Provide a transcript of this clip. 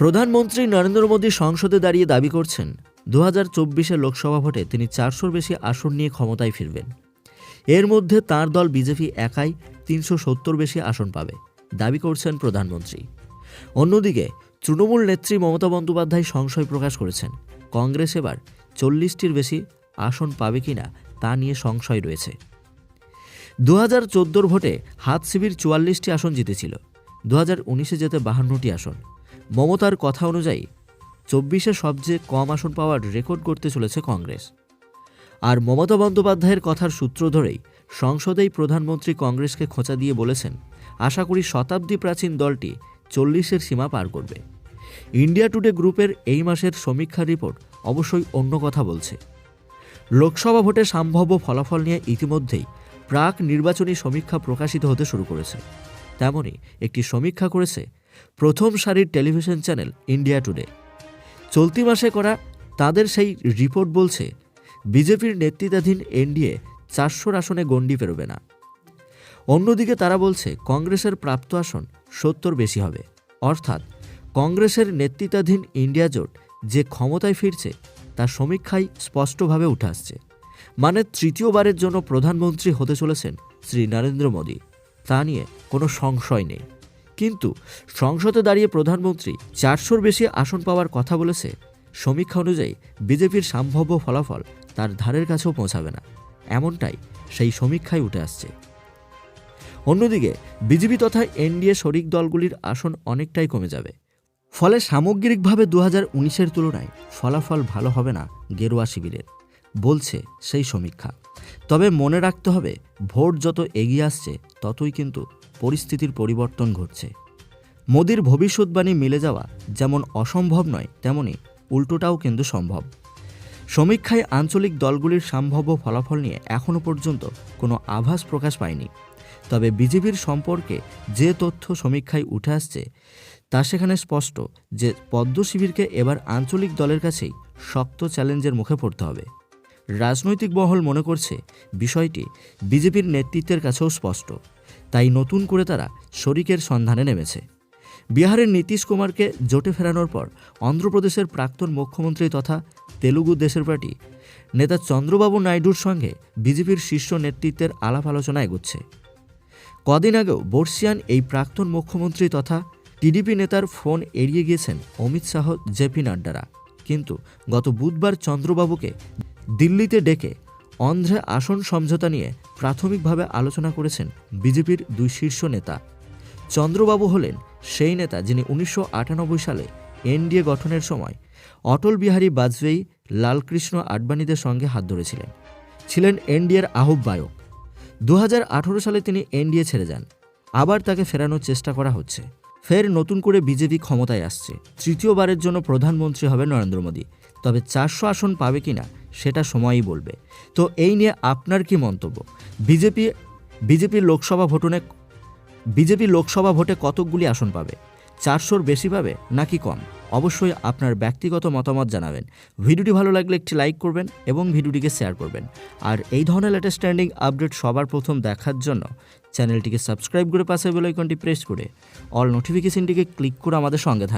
প্রধানমন্ত্রী নরেন্দ্র মোদী সংসদে দাঁড়িয়ে দাবি করছেন দু হাজার লোকসভা ভোটে তিনি চারশোর বেশি আসন নিয়ে ক্ষমতায় ফিরবেন। এর মধ্যে তার দল বিজেপি একাই তিনশো সত্তর বেশি আসন পাবে, দাবি করছেন প্রধানমন্ত্রী। অন্যদিকে, তৃণমূল নেত্রী মমতা বন্দ্যোপাধ্যায় সংশয় প্রকাশ করেছেন, কংগ্রেস এবার চল্লিশটির বেশি আসন পাবে কিনা তা নিয়ে সংশয় রয়েছে। দু হাজার চোদ্দোর ভোটে হাত শিবির চুয়াল্লিশটি আসন জিতেছিল দু হাজার উনিশে যেতে বাহান্নটি আসন। মমতার কথা অনুযায়ী, চব্বিশে সবচেয়ে কম আসন পাওয়ার রেকর্ড করতে চলেছে কংগ্রেস। আর মমতা বন্দ্যোপাধ্যায়ের কথার সূত্র ধরেই সংসদেই প্রধানমন্ত্রী কংগ্রেসকে খোঁচা দিয়ে বলেছেন, আশা করি শতাব্দী প্রাচীন দলটি চল্লিশের সীমা পার করবে। ইন্ডিয়া টুডে গ্রুপের এই মাসের সমীক্ষা রিপোর্ট অবশ্যই অন্য কথা বলছে। লোকসভা ভোটে সম্ভাব্য ফলাফল নিয়ে ইতিমধ্যেই প্রাক নির্বাচনী সমীক্ষা প্রকাশিত হতে শুরু করেছে। তেমনই একটি সমীক্ষা করেছে প্রথম সারির টেলিভিশন চ্যানেল ইন্ডিয়া টুডে। চলতি মাসে করা তাদের সেই রিপোর্ট বলছে, বিজেপির নেতৃত্বাধীন এনডিএ চারশোর আসনে গণ্ডি পেরোবে না। অন্যদিকে তারা বলছে, কংগ্রেসের প্রাপ্ত আসন সত্তর বেশি হবে। অর্থাৎ কংগ্রেসের নেতৃত্বাধীন ইন্ডিয়া জোট যে ক্ষমতায় ফিরছে, তা সমীক্ষায় স্পষ্টভাবে উঠে আসছে। মানে তৃতীয়বারের জন্য প্রধানমন্ত্রী হতে চলেছেন শ্রী নরেন্দ্র মোদী। তা নিয়ে কোনো সংশয় নেই। কিন্তু সংসদে দাঁড়িয়ে প্রধানমন্ত্রী চারশোর বেশি আসন পাওয়ার কথা বলেছে। সমীক্ষা অনুযায়ী বিজেপির সম্ভাব্য ফলাফল তার ধারের কাছেও পৌঁছাবে না। এমনটাই সেই সমীক্ষায় উঠে আসছে। অন্যদিকে বিজেপি তথা এনডিএ শরিক দলগুলির আসন অনেকটাই কমে যাবে। ফলে সামগ্রিকভাবে দু হাজার উনিশের তুলনায় ফলাফল ভালো হবে না গেরুয়া শিবিরের, বলছে সেই সমীক্ষা। তবে মনে রাখতে হবে, ভোট যত এগিয়ে আসছে, ততই কিন্তু পরিস্থিতির পরিবর্তন ঘটছে। মোদির ভবিষ্যৎবাণী মিলে যাওয়া যেমন অসম্ভব নয়, তেমনি উল্টোটাও কিন্তু সম্ভব। সমীক্ষায় আঞ্চলিক দলগুলির সম্ভাব্য ফলাফল নিয়ে এখনও পর্যন্ত কোনো আভাস প্রকাশ পায়নি। তবে বিজেপির সম্পর্কে যে তথ্য সমীক্ষায় উঠে আসছে, তা সেখানে স্পষ্ট যে পদ্ম শিবিরকে এবার আঞ্চলিক দলের কাছেই শক্ত চ্যালেঞ্জের মুখে পড়তে হবে। রাজনৈতিক মহল মনে করছে, বিষয়টি বিজেপির নেতৃত্বের কাছেও স্পষ্ট। তাই নতুন করে তারা শরিকের সন্ধানে নেমেছে। বিহারের নীতিশ কুমারকে জোটে ফেরানোর পর অন্ধ্রপ্রদেশের প্রাক্তন মুখ্যমন্ত্রী তথা তেলুগু দেশের পার্টি নেতা চন্দ্রবাবু নাইডুর সঙ্গে বিজেপির শীর্ষ নেতৃত্বের আলাপ আলোচনা এগোচ্ছে। কদিন আগেও বর্ষিয়ান এই প্রাক্তন মুখ্যমন্ত্রী তথা টিডিপি নেতার ফোন এড়িয়ে গিয়েছেন অমিত শাহ জেপি নাড্ডারা। কিন্তু গত বুধবার চন্দ্রবাবুকে দিল্লিতে ডেকে অন্ধ্রে আসন সমঝোতা নিয়ে প্রাথমিকভাবে আলোচনা করেছেন বিজেপির দুই শীর্ষ নেতা। চন্দ্রবাবু হলেন সেই নেতা যিনি উনিশশো আটানব্বই সালে এনডিএ গঠনের সময় অটল বিহারী বাজপেয়ী, লালকৃষ্ণ আডবাণীদের সঙ্গে হাত ধরেছিলেন। ছিলেন এনডিএর আহ্বায়ক। দু সালে তিনি এনডিএ ছেড়ে যান। আবার তাকে ফেরানোর চেষ্টা করা হচ্ছে। ফের নতুন করে বিজেপি ক্ষমতায় আসছে। তৃতীয়বারের জন্য প্রধানমন্ত্রী হবে নরেন্দ্র মোদী। তবে চারশো আসন পাবে কিনা সেটা সময়ই বলবে। তো এই নিয়ে আপনার কি মন্তব্য? বিজেপি, বিজেপির লোকসভা ভোটনে, বিজেপি লোকসভা ভোটে কতকগুলি আসন পাবে? চারশোর বেশি পাবে নাকি কম? অবশ্যই আপনার ব্যক্তিগত মতামত জানাবেন। ভিডিওটি ভালো লাগলে একটি লাইক করবেন এবং ভিডিওটিকে শেয়ার করবেন। আর এই ধরনের লেটেস্ট ট্রেন্ডিং আপডেট সবার প্রথম দেখার জন্য চ্যানেলটিকে সাবস্ক্রাইব করে পাশে বেল আইকনটি প্রেস করে অল নোটিফিকেশনটিকে ক্লিক করে আমাদের সঙ্গে